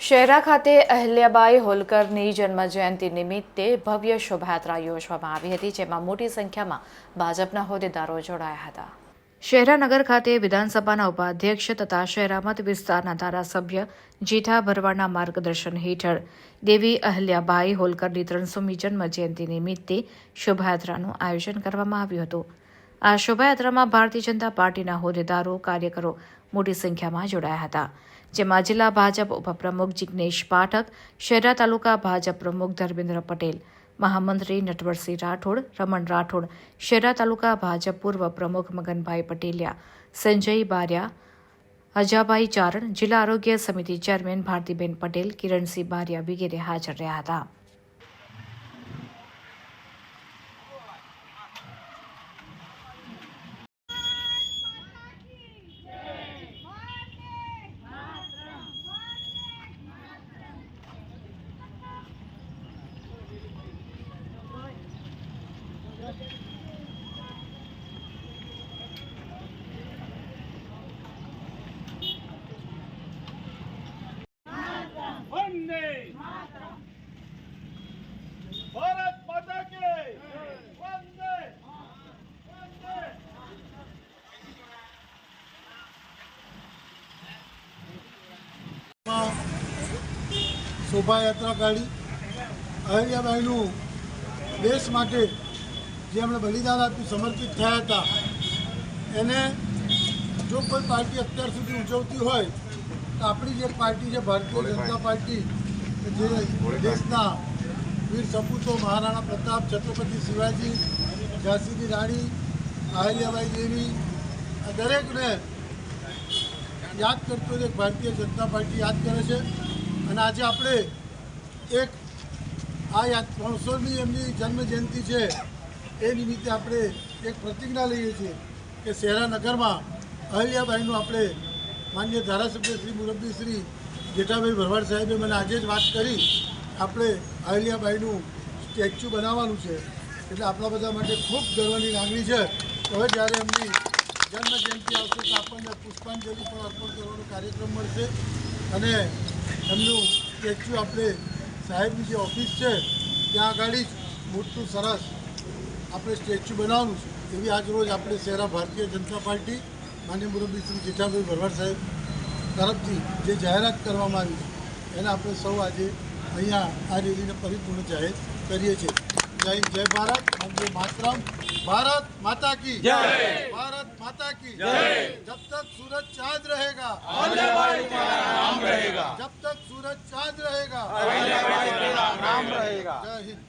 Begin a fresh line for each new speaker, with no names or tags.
શહેરા ખાતે અહલ્યાબાઈ હોલકરની જન્મજયંતિ નિમિત્તે ભવ્ય શોભાયાત્રા યોજવામાં આવી હતી, જેમાં મોટી સંખ્યામાં ભાજપના હોદ્દેદારો જોડાયા હતા. શહેરાનગર ખાતે વિધાનસભાના ઉપાધ્યક્ષ તથા શહેરા મત વિસ્તારના ધારાસભ્ય જીઠા ભરવાડના માર્ગદર્શન હેઠળ દેવી અહલ્યાબાઈ હોલકરની ત્રણસોમી જન્મજયંતિ નિમિત્તે શોભાયાત્રાનું આયોજન કરવામાં આવ્યું હતું. આ શોભાયાત્રામાં ભારતીય જનતા પાર્ટીના હોદ્દેદારો, કાર્યકરો મોટી સંખ્યામાં જોડાયા હતા, જેમાં જિલ્લા ભાજપ ઉપપ્રમુખ જિગ્નેશ પાઠક, શહેરા તાલુકા ભાજપ પ્રમુખ ધર્મેન્દ્ર પટેલ, મહામંત્રી નટવરસિંહ રાઠોડ, રમણ રાઠોડ, શહેરા તાલુકા ભાજપ પૂર્વ પ્રમુખ મગનભાઈ પટેલિયા, સંજય બારિયા અજાભાઈ ચારણ, જિલ્લા આરોગ્ય સમિતિ ચેરમેન ભારતીબેન પટેલ, કિરણસિંહ બારિયા વગેરે હાજર રહ્યા હતા.
ભારત માતા કે વંદે
વંદે શોભાયાત્રા કાઢી. અહિલ્યાબાઈનું દેશ માટે જે એમણે બલિદાન આપ્યું સમર્પિત થયા હતા. એને જો કોઈ પાર્ટી અત્યાર સુધી ઉજવતી હોય તો આપણી જે પાર્ટી છે ભારતીય જનતા પાર્ટી જે દેશના વીર સપૂતો મહારાણા પ્રતાપ છત્રપતિ શિવાજી ઝાંસીની રાણી અહલ્યાબાઈ દેવી આ દરેકને યાદ કરતો એક ભારતીય જનતા પાર્ટી યાદ કરે છે. અને આજે આપણે એક આ યાદ ત્રણસોની એમની જન્મ જયંતિ છે. એ નિમિત્તે આપણે એક પ્રતિજ્ઞા લઈએ છીએ કે શહેરા નગરમાં અહલ્યાબાઈનું આપણે માન્ય ધારાસભ્ય શ્રી મુરબ્બી શ્રી જેઠાભાઈ ભરવાડ સાહેબે મને આજે જ વાત કરી, આપણે અહલ્યાબાઈનું સ્ટેચ્યુ બનાવવાનું છે. એટલે આપણા બધા માટે ખૂબ ગર્વની લાગણી છે. હવે જ્યારે એમની જન્મ જયંતિ આવશે તો આપણને પુષ્પાંજલિ પણ અર્પણ કરવાનો કાર્યક્રમ મળશે અને એમનું સ્ટેચ્યુ આપણે સાહેબની જે ઓફિસ છે, ત્યાં આગળ જ મોટું સરસ આપણે સ્ટેચ્યુ બનાવવાનું છે એવી આજ રોજ આપણે શહેરા ભારતીય જનતા પાર્ટી માન્ય મુરબ્બી શ્રી જેઠાભાઈ ભરવાડ સાહેબ તરફથી જે જાહેરાત કરવામાં આવી છે એને આપણે સૌ આજે અહીંયા આ રેલીને પરિપૂર્ણ જાહેર કરીએ છીએ જય હિન્દ જય ભારત વંદે માતરમ ભારત માતા કી જય ભારત માતા की जय जब तक सूरज चांद रहेगा नाम रहेगा जब तक सूरज चांद रहेगा नाम रहेगा जय हिंद